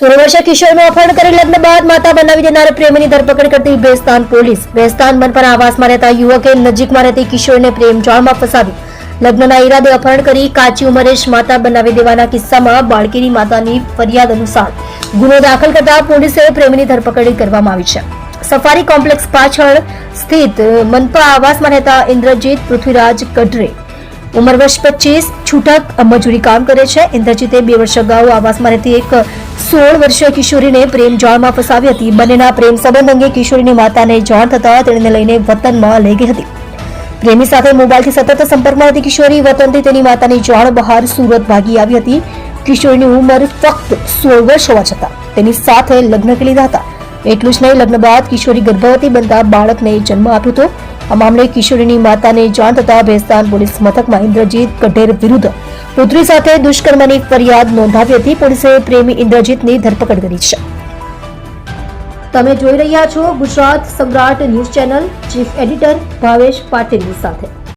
સોળ કિશોરનું અપહરણ કરી લગ્ન બાદ માતા બનાવી દેનાર પ્રેમીની ધરપકડ કરતી બેસ્તાન પોલીસ. ભેસ્તાન બનપરા આવાસમાં રહેતા યુવકે નજીકમાં રહેતી કિશોરને પ્રેમ જાળમાં ફસાવી. લગ્નના ઈરાદે અપહરણ કરી કાચી ઉંમરે જ માતા બનાવી દેવાના કિસ્સામાં બાળકીની માતાની ફરિયાદ અનુસાર ગુનો દાખલ કરતા પોલીસે પ્રેમીની ધરપકડ કરવામાં આવી છે. સફારી કોમ્પ્લેક્સ પાછળ સ્થિત મનપા આવાસમાં રહેતા ઇન્દ્રજીત પૃથ્વીરાજ કઢરે ઉંમર વર્ષ પચીસ, છૂટક મજૂરી કામ કરે છે. ઇન્દ્રજીતે બે વર્ષ અગાઉ આવાસમાં રહેતી એક સોળ વર્ષીય કિશોરીને પ્રેમ જાળમાં ફસાવી હતી. બંનેના પ્રેમ સંબંધ અંગે કિશોરીની માતાને જાણ થતા તેણીને લઈને વતનમાં લઈ ગઈ હતી. પ્રેમી સાથે મોબાઈલથી સતત સંપર્કમાં હતી કિશોરી. વતનથી તેની માતાની જાણ બહાર સુરત ભાગી આવી હતી. કિશોરીની ઉંમર ફક્ત સોળ વર્ષ હોવા છતાં તેની સાથે લગ્ન કરી લીધા હતા. એટલું જ નહીં, લગ્ન બાદ કિશોરી ગર્ભવતી બનતા બાળકને જન્મ આપ્યો હતો. આ મામલે કિશોરીની માતાને જાણ થતા ભેસ્તાન પોલીસ મથકમાં ઇન્દ્રજીત કઢેર વિરુદ્ધ પુત્રી સાથે દુષ્કર્મની ફરિયાદ નોંધાવી હતી. પોલીસે પ્રેમી ઇન્દ્રજીતની ધરપકડ કરી છે. તમે જોઈ રહ્યા છો Gujarat Samrat news channel chief editor Bhavesh પાટીલની સાથે.